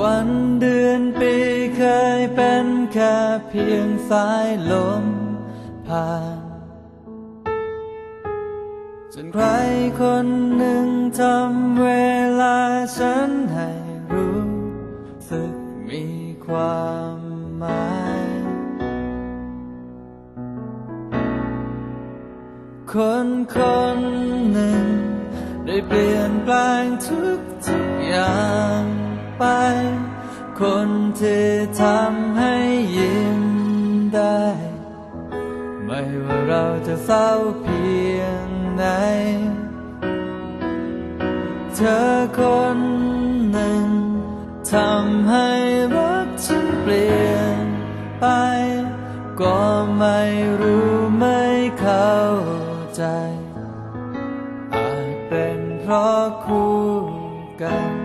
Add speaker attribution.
Speaker 1: วันเดือนปีเคยเป็นแค่เพียงสายลมผ่านจนใครคนหนึ่งทำเวลาฉันให้รู้สึกมีความหมาย คนคนหนึ่งได้เปลี่ยนแปลงทุกทุกอย่าง คนที่ทำให้ยิ้มได้ ไม่ว่าเราจะเศร้าเพียงไหน เธอคนหนึ่งทำให้รักฉันเปลี่ยนไป ก็ไม่รู้ไม่เข้าใจ อาจเป็นเพราะคู่กัน